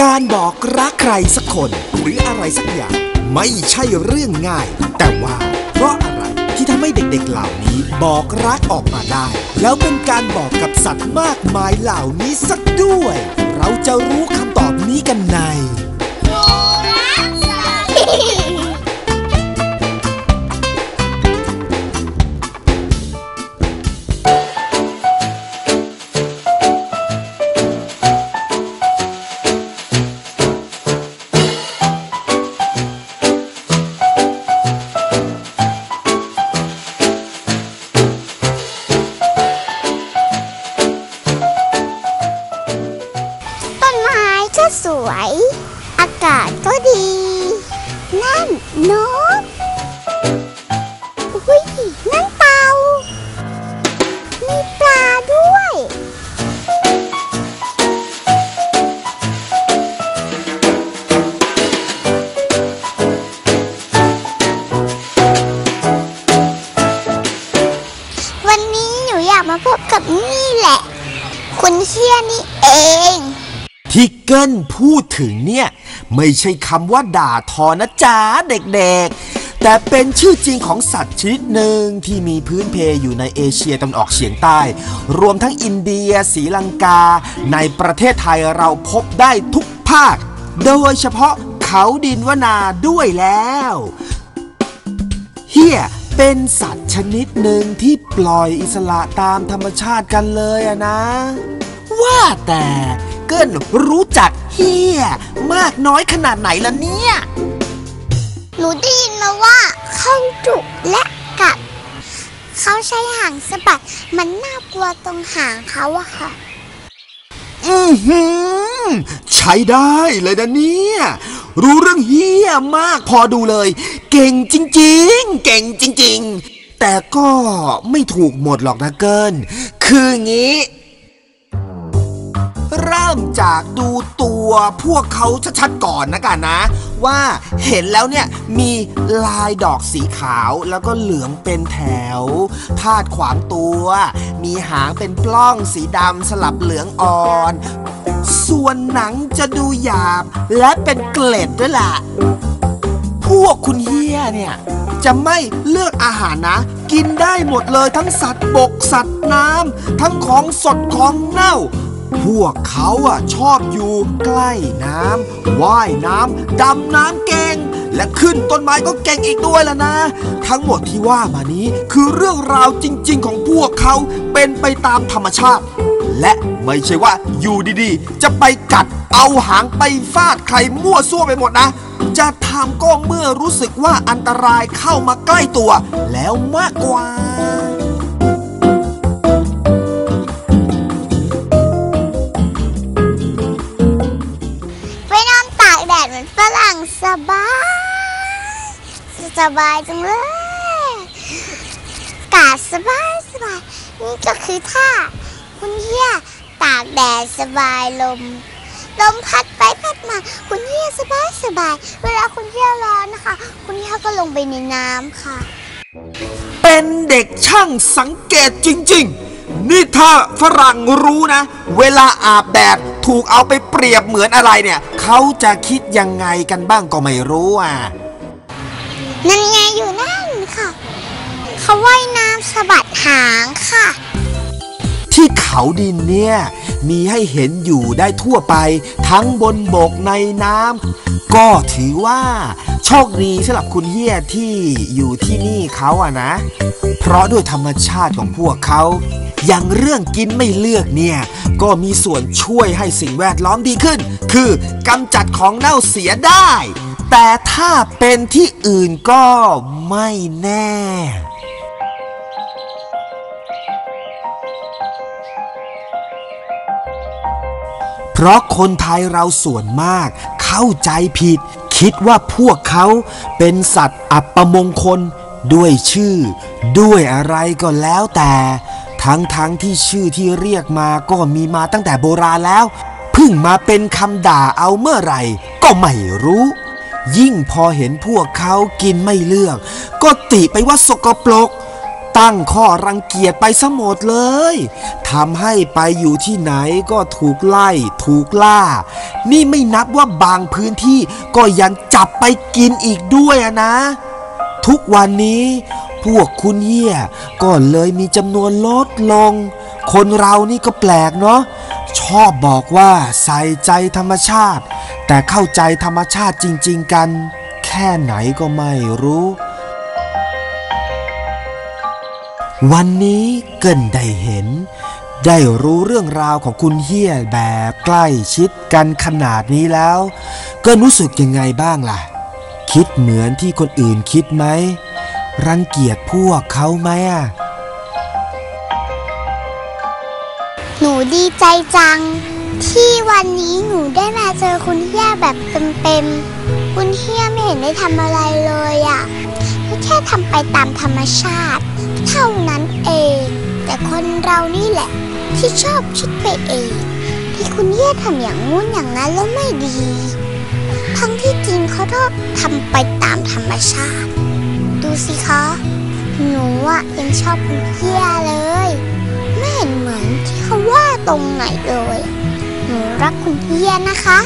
การบอกรักใครสักคน หรืออะไรสักอย่าง ไม่ใช่เรื่องง่าย แต่ว่า เพราะอะไรที่ทำให้เด็กๆเหล่านี้บอกรักออกมาได้ แล้วเป็นการบอกกับสัตว์มากมายเหล่านี้สักด้วย เราจะรู้ วย อากาศก็ดี นั่นนกอุ้ยนั่นเต่ามีปลาด้วย วันนี้หนูอยากมาพบกับนี่แหละ คุณเชี่ยนี่เอง ที่เกิ้ลพูดถึงเนี่ย ไม่ใช่คำว่าด่าทอนะจ๊ะเด็กๆ แต่เป็นชื่อจริงของสัตว์ชนิดหนึ่งที่มีพื้นเพอยู่ในเอเชียตะวันออกเฉียงใต้ รวมทั้งอินเดียศรีลังกา ในประเทศไทยเราพบได้ทุกภาค โดยเฉพาะเขาดินวนาด้วยแล้วเฮียเป็นสัตว์ชนิดหนึ่งที่ปล่อยอิสระตามธรรมชาติกันเลยอะนะ ว่าแต่ กิลรู้จักเฮียมากน้อยขนาดไหนล่ะเนี่ย หนูได้ยินมาว่าเขาดุและกัด เขาใช้หางสะบัด มันน่ากลัวตรงหางเขาอะค่ะ อือหือ ใช้ได้เลยนะเนี่ย รู้เรื่องเฮียมากพอดูเลย เก่งจริง ๆ เก่งจริง ๆ แต่ก็ไม่ถูกหมดหรอกนะเกิน คืองี้ เริ่มจากดูตัวพวกเขาชัดๆก่อนนะกันนะ ว่าเห็นแล้วเนี่ยมีลายดอกสีขาวแล้วก็เหลืองเป็นแถว พาดขวางตัว มีหางเป็นปล้องสีดำสลับเหลืองอ่อน ส่วนหนังจะดูหยาบและเป็นเกล็ดด้วยล่ะพวกคุณเฮียเนี่ยจะไม่เลือกอาหารนะ กินได้หมดเลยทั้งสัตว์บกสัตว์น้ำทั้งของสดของเน่า พวกเขาอะชอบอยู่ใกล้น้ำว่ายน้ำดำน้ำเก่ง และขึ้นต้นไม้ก็เก่งอีกด้วยล่ะนะ ทั้งหมดที่ว่ามานี้คือเรื่องราวจริง ๆ ของพวกเขาเป็นไปตามธรรมชาติ และไม่ใช่ว่าอยู่ดีๆ จะไปกัดเอาหางไปฟาดใครมั่วซั่วไปหมดนะ จะทำก็เมื่อรู้สึกว่าอันตรายเข้ามาใกล้ตัว แล้วมากกว่า นี่ก็คือท่าคุณเฮียตากแดดสบายลม ลมพัดไปพัดมา คุณเฮียสบายสบาย เวลาคุณเฮียร้อนนะคะ คุณเฮียก็ลงไปในน้ำค่ะ เป็นเด็กช่างสังเกตจริง ๆ นี่ถ้าฝรั่งรู้นะ เวลาอาบแดดถูกเอาไปเปรียบเหมือนอะไรเนี่ย เขาจะคิดยังไงกันบ้างก็ไม่รู้อะ นั่นไงอยู่นั่นค่ะ เขาว่ายน้ำสะบัดหางค่ะ ที่เขาดินเนี่ยมีให้เห็นอยู่ได้ทั่วไปทั้งบนบกในน้ำก็ถือว่า โชคดีสำหรับคุณเฮียที่อยู่ที่นี่เขาอะนะ เพราะด้วยธรรมชาติของพวกเขาอย่างเรื่องกินไม่เลือกเนี่ย ก็มีส่วนช่วยให้สิ่งแวดล้อมดีขึ้น คือกำจัดของเน่าเสียได้ แต่ถ้าเป็นที่อื่นก็ไม่แน่ ราะคนไทยเราส่วนมากเข้าใจผิด คิดว่าพวกเขาเป็นสัตว์อัปมงคล ด้วยชื่อ ด้วยอะไรก็แล้วแต่ ทั้งทั้งที่ชื่อที่เรียกมาก็มีมาตั้งแต่โบราณแล้วเพิ่งมาเป็นคำด่าเอาเมื่อไหร่ ก็ไม่รู้ ยิ่งพอเห็นพวกเขากินไม่เลือก ก็ติไปว่าสกปรก ตั้งข้อรังเกียจไปซะหมดเลยทำให้ไปอยู่ที่ไหนก็ถูกไล่ ถูกล่า นี่ไม่นับว่าบางพื้นที่ก็ยังจับไปกินอีกด้วยนะ ทุกวันนี้พวกคุณเหี้ยก็เลยมีจำนวนลดลง คนเรานี่ก็แปลกเนาะชอบบอกว่าใส่ใจธรรมชาติ แต่เข้าใจธรรมชาติจริง ๆ กัน แค่ไหนก็ไม่รู้ วันนี้เกินได้เห็น ได้รู้เรื่องราวของคุณเฮียแบบใกล้ชิดกันขนาดนี้แล้ว เกินรู้สึกยังไงบ้างล่ะ คิดเหมือนที่คนอื่นคิดไหม รังเกียจพวกเขาไหมอะหนูดีใจจัง ที่วันนี้หนูได้มาเจอคุณเฮียแบบเต็มๆคุณเฮียไม่เห็นได้ทำอะไรเลยอะ่ะแค่ทำไปตามธรรมชาติ เท่านั้น คนเรานี่แหละ ที่ชอบคิดไปเอง ที่คุณเฮียทำอย่างงู้นอย่างนั้นแล้วไม่ดี ทั้งที่จริงเขาก็ทำไปตามธรรมชาติ ดูสิคะหนูอะยังชอบคุณเฮียเลย ไม่เห็นเหมือนที่เขาว่าตรงไหนเลย หนูรักคุณเฮียนะคะ